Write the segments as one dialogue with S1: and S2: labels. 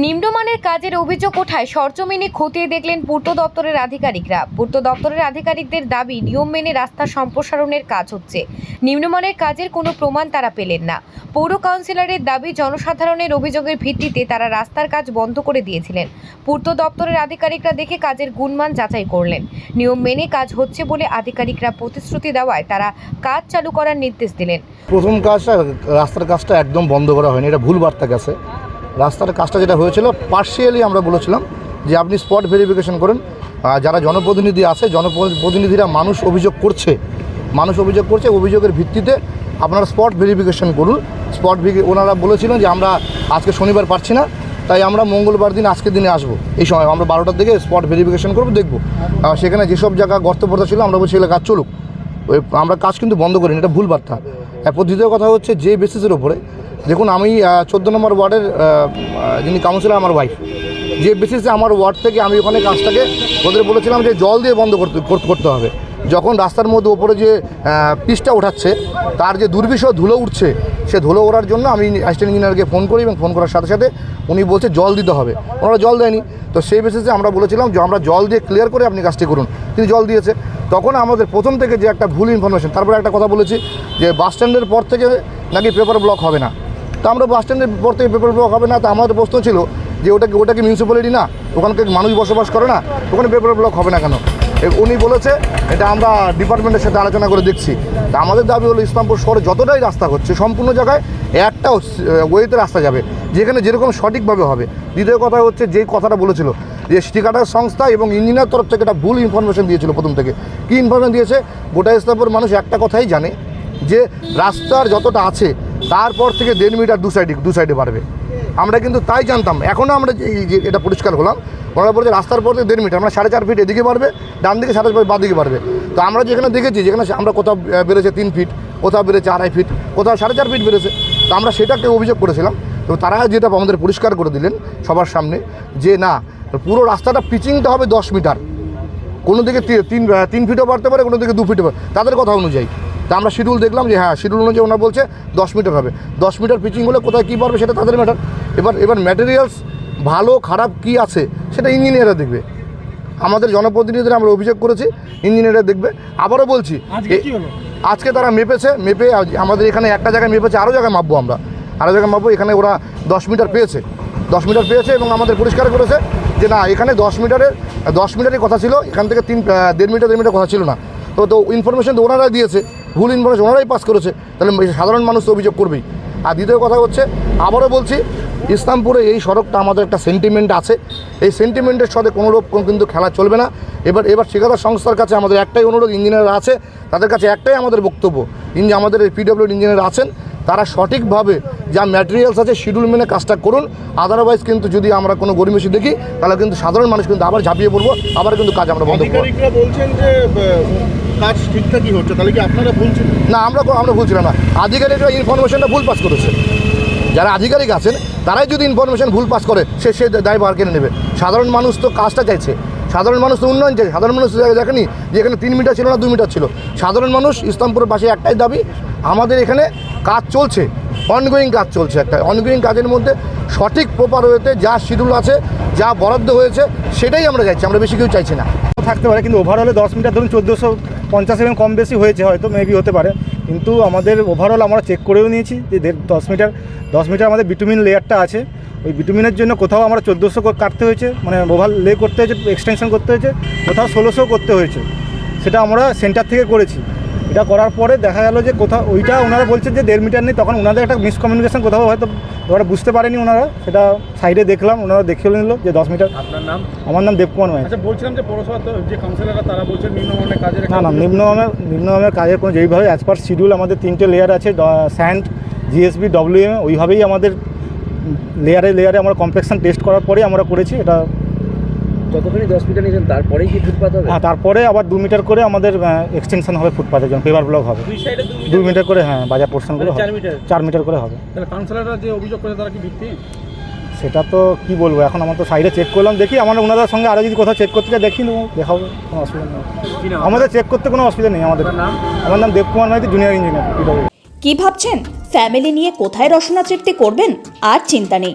S1: নিম্নমানের কাজের অভিযোগ ওঠায় সরজমিনে খতিয়ে দেখলেন পূর্ত দপ্তরের আধিকারিকরা। পূর্ত দপ্তরের আধিকারিকদের দাবি, নিয়ম মেনে রাস্তা সম্প্রসারণের কাজ হচ্ছে। নিম্নমানের কাজের কোনো প্রমাণ তারা পেলেন না। পৌর কাউন্সিলরের দাবি, জনসাধারণের অভিযোগের ভিত্তিতে তারা রাস্তার কাজ বন্ধ করে দিয়েছিলেন। পূর্ত দপ্তরের আধিকারিকরা দেখে কাজের গুণমান যাচাই করলেন। নিয়ম মেনে কাজ হচ্ছে বলে আধিকারিকরা প্রতিশ্রুতি দেওয়ায় তারা কাজ চালু করার নির্দেশ দিলেন।
S2: প্রথম কাজটা, রাস্তার কাজটা একদম বন্ধ করা হয়নি। এটা ভুল বার্তা গেছে। রাস্তার কাজটা যেটা হয়েছিল পার্শিয়ালি আমরা বলেছিলাম যে আপনি স্পট ভেরিফিকেশন করেন। যারা জনপ্রতিনিধি আছে, জনপ্রতিনিধিরা মানুষ অভিযোগ করছে, মানুষ অভিযোগ করছে, অভিযোগের ভিত্তিতে আপনারা স্পট ভেরিফিকেশন করুন। স্পট ওনারা বলেছিলেন যে আমরা আজকে শনিবার পারছি না, তাই আমরা মঙ্গলবার দিন, আজকের দিনে আসব। এই সময় আমরা বারোটার দিকে স্পট ভেরিফিকেশন করব, দেখব। সেখানে যেসব জায়গা গর্ত পড়তা ছিল, আমরা বলছি, এগুলো কাজ চলুক। ওই আমরা কাজ কিন্তু বন্ধ করিনি, এটা ভুল বার্তা। দ্বিতীয় কথা হচ্ছে, যে বেসিসের ওপরে দেখুন, আমি চোদ্দ নম্বর ওয়ার্ডের যিনি কাউন্সিলর, আমার ওয়াইফ যে বেসিসে আমার ওয়ার্ড থেকে আমি ওখানে কাজটাকে, ওদের বলেছিলাম যে জল দিয়ে বন্ধ করতে, করতে- করতে হবে। যখন রাস্তার মধ্যে ওপরে যে পিসটা ওঠাচ্ছে, তার যে দুর্বিষহ ধুলো উঠছে, সে ধুলো ওড়ার জন্য আমি অ্যাসিস্ট্যান্ট ইঞ্জিনিয়ারকে ফোন করি এবং ফোন করার সাথে সাথে উনি বলছে, জল দিতে হবে। ওনারা জল দেয়নি। তো সেই বেসিসে আমরা বলেছিলাম যে, আমরা জল দিয়ে ক্লিয়ার করে আপনি কাজটি করুন। তিনি জল দিয়েছে। তখন আমাদের প্রথম থেকে যে একটা ভুল ইনফরমেশন তারপরে একটা কথা বলেছি যে, বাস স্ট্যান্ডের পর থেকে নাকি পেপার ব্লক হবে না। তো আমরা বাস স্ট্যান্ডের পর থেকে পেপার ব্লক হবে না, তো আমাদের প্রশ্ন ছিল যে ওটা কি ওটা কি মিউনিসিপ্যালিটি না? ওখানকার মানুষ বসবাস করে না? ওখানে পেপার ব্লক হবে না কেন? উনি বলেছে, এটা আমরা ডিপার্টমেন্টের সাথে আলোচনা করে দেখছি। তা আমাদের দাবি হলো ইসলামপুর শহরে যতটাই রাস্তা হচ্ছে, সম্পূর্ণ জায়গায় একটাও ওয়েতে রাস্তা যাবে, যেখানে যেরকম সঠিকভাবে হবে। দ্বিতীয় কথা হচ্ছে, যেই কথাটা বলেছিল যে ঠিকাদার সংস্থা এবং ইঞ্জিনিয়ার তরফ থেকে একটা ভুল ইনফরমেশন দিয়েছিল প্রথম থেকে। কী ইনফরমেশন দিয়েছে? গোটা ইসলামপুর মানুষ একটা কথাই জানে যে রাস্তার যতটা আছে তারপর থেকে দেড় মিটার দু সাইডে দু সাইডে বাড়বে। আমরা কিন্তু তাই জানতাম। এখনও আমরা যে এটা পরিষ্কার হলাম। ওনারা বলছে রাস্তার পর থেকে দেড় মিটার আমরা সাড়ে চার ফিট এদিকে বাড়বে, ডান দিকে সাড়ে চার বাঁ দিকে বাড়বে। তো আমরা যেখানে দেখেছি, যেখানে আমরা কোথাও বেড়েছে তিন ফিট কোথাও বেড়েছে আড়াই ফিট কোথাও সাড়ে চার ফিট বেড়েছে। তো আমরা সেটাকে অভিযোগ করেছিলাম। তো তারা যেটা আমাদের পরিষ্কার করে দিলেন সবার সামনে, যে না, পুরো রাস্তাটা পিচিংটা হবে দশ মিটার। কোনো দিকে তিন তিন ফিটও বাড়তে পারে, কোনো দিকে দু ফিটও তাদের কথা অনুযায়ী। তা আমরা শিডিউল দেখলাম যে হ্যাঁ শিডিউল অনুযায়ী ওনারা বলছে দশ মিটার হবে। দশ মিটার পিচিং হলে কোথায় কী পারবে সেটা তাদের ম্যাটার এবার এবার ম্যাটেরিয়ালস ভালো খারাপ কী আছে সেটা ইঞ্জিনিয়াররা দেখবে। আমাদের জনপ্রতিনিধিরা আমরা অভিযোগ করেছি ইঞ্জিনিয়াররা দেখবে। আবারও বলছি
S3: আজকে
S2: তারা মেপেছে মেপে আমাদের এখানে একটা জায়গায় মেপেছে আরও জায়গায় মাপবো আমরা। আরও জায়গায় মাপবো এখানে ওরা দশ মিটার পেয়েছে। দশ মিটার পেয়েছে এবং আমাদের পরিষ্কার করেছে যে না এখানে দশ মিটারের দশ মিটারই কথা ছিল এখান থেকে তিন দেড় মিটার দেড় মিটার কথা ছিল না। তো তো ইনফরমেশন তো ওনারা দিয়েছে। ভুল ইনফরমেশন ওনারাই পাস করেছে, তাহলে সাধারণ মানুষ তো অভিযোগ করবেই। আর দ্বিতীয় কথা হচ্ছে, আবারও বলছি, ইসলামপুরে এই সড়কটা আমাদের একটা সেন্টিমেন্ট আছে। এই সেন্টিমেন্টের সাথে কোনো রূপ কোনো কিন্তু খেলা চলবে না। এবার এবার ঠিকাদার সংস্থার কাছে আমাদের একটাই অনুরোধ ইঞ্জিনিয়ার আছে, তাদের কাছে একটাই আমাদের বক্তব্য ইঞ্জি আমাদের পিডব্লিউ ইঞ্জিনিয়ার আছেন, তারা সঠিকভাবে যা ম্যাটেরিয়ালস আছে শিডিউল মেনে কাজটা করুন। আদারওয়াইজ কিন্তু যদি আমরা কোনো গরিমেশি দেখি, তাহলে কিন্তু সাধারণ মানুষ কিন্তু আবার ঝাঁপিয়ে পড়ব, আবার কিন্তু কাজ আমরা বন্ধ করব।
S3: বলছেন যে কাজ ঠিকঠাকই হচ্ছে তাহলে কি আপনারা ভুলছেন
S2: না আমরা কোনো- আমরা ভুলছিলাম না। আধিকারিকরা ইনফরমেশনটা ভুল পাস করেছে। যারা আধিকারিক আছেন তারাই যদি ইনফরমেশন ভুল পাস করে সে সে দায় বার কেনে নেবে। সাধারণ মানুষ তো কাজটা চাইছে। সাধারণ মানুষ তো উন্নয়ন চাইছে। সাধারণ মানুষ তো দেখেনি যে এখানে তিন মিটার ছিল না দু মিটার ছিল। সাধারণ মানুষ ইসলামপুরের পাশে একটাই দাবি আমাদের এখানে কাজ চলছে। অনগোয়িং কাজ চলছে একটা। অনগোয়িং কাজের মধ্যে সঠিক প্রপার ওয়েতে যা শিডিউল আছে যা বরাদ্দ হয়েছে সেটাই আমরা চাইছি। আমরা বেশি কেউ চাইছি না।
S4: থাকতে পারে কিন্তু ওভারঅলে দশ মিটার ধরুন চোদ্দোশো পঞ্চাশ এমএম কম বেশি হয়েছে হয়তো মেবি হতে পারে। কিন্তু আমাদের ওভারঅল আমরা চেক করেও নিয়েছি যে দশ মিটার দশ মিটার আমাদের বিটুমিন লেয়ারটা আছে। ওই বিটুমিনের জন্য কোথাও আমরা চোদ্দোশো কাটতে হয়েছে মানে ওভার লে করতে হয়েছে এক্সটেনশন করতে হয়েছে, কোথাও ষোলোশো করতে হয়েছে। সেটা আমরা সেন্টার থেকে করেছি। এটা করার পরে দেখা গেল যে কোথাও ওইটা ওনারা বলছেন যে দেড় মিটার নেই তখন ওনাদের একটা মিসকমিউনিকেশন কোথাও হয়তো ওরা বুঝতে পারেনি ওনারা সেটা সাইডে দেখলাম ওনারা দেখে নিল যে দশ মিটার।
S3: আপনার নাম?
S4: আমার নাম দেবকুমার মাই
S3: আচ্ছা বলছিলাম যে পৌরসভা যে কাউন্সিলররা তারা বলছেন নিম্নমানের কাজের
S4: না না নিম্নমানের নিম্নমানের কাজের কোনো যেইভাবে অ্যাজ পার শিডিউল আমাদের তিনটে লেয়ার আছে স্যান্ড জিএসবি ডব্লিউএম ওইভাবেই আমাদের লেয়ারে লেয়ারে আমরা কমপ্লেকশন টেস্ট করার পরেই আমরা করেছি এটা
S5: যতখানি দশ মিটার নিয়েছেন তারপরেই কি ফুটপাত হবে?
S4: হ্যাঁ তারপরে আবার দু মিটার করে আমাদের এক্সটেনশন হবে ফুটপাথের জন্য পেপার ব্লক হবে। দু মিটার করে হ্যাঁ বাজার পোর্শনগুলো
S3: মানে চার মিটার?
S4: চার মিটার করে হবে।
S3: তাহলে কাউন্সিলররা যে অভিযোগ করে তারা কি ভিত্তি?
S4: সেটা তো কি বলব এখন আমার তো সাইডে চেক করলাম দেখি আমার ওনাদের সঙ্গে আরও যদি কোথাও চেক করতে চাই দেখি নেব দেখাবো কোনো অসুবিধা নেই। আমাদের চেক করতে কোনো অসুবিধা নেই আমাদের।
S3: নাম?
S4: আমার নাম দেবকুমার মাইতি জুনিয়র ইঞ্জিনিয়ার
S6: কি ভাবছেন? ফ্যামিলি নিয়ে কোথায় রসনা তৃপ্তি করবেন? আর চিন্তা নেই।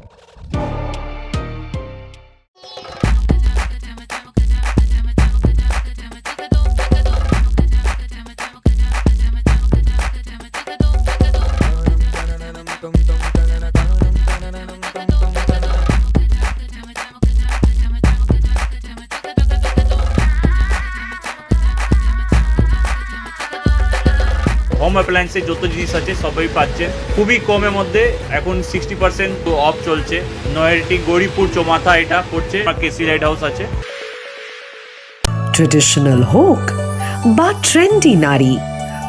S7: Home অ্যাপ্লায়েন্সের যত জিনিস আছে, সবই পাচ্ছেন খুবই কমের মধ্যে এখন সিক্সটি পার্সেন্ট অফ চলছে। নয়ারটি গৌরীপুর চৌমাথা এটা পড়ছে কেসি লাইট হাউস আছে।
S8: ট্রেডিশনাল হোক বা ট্রেন্ডি নারী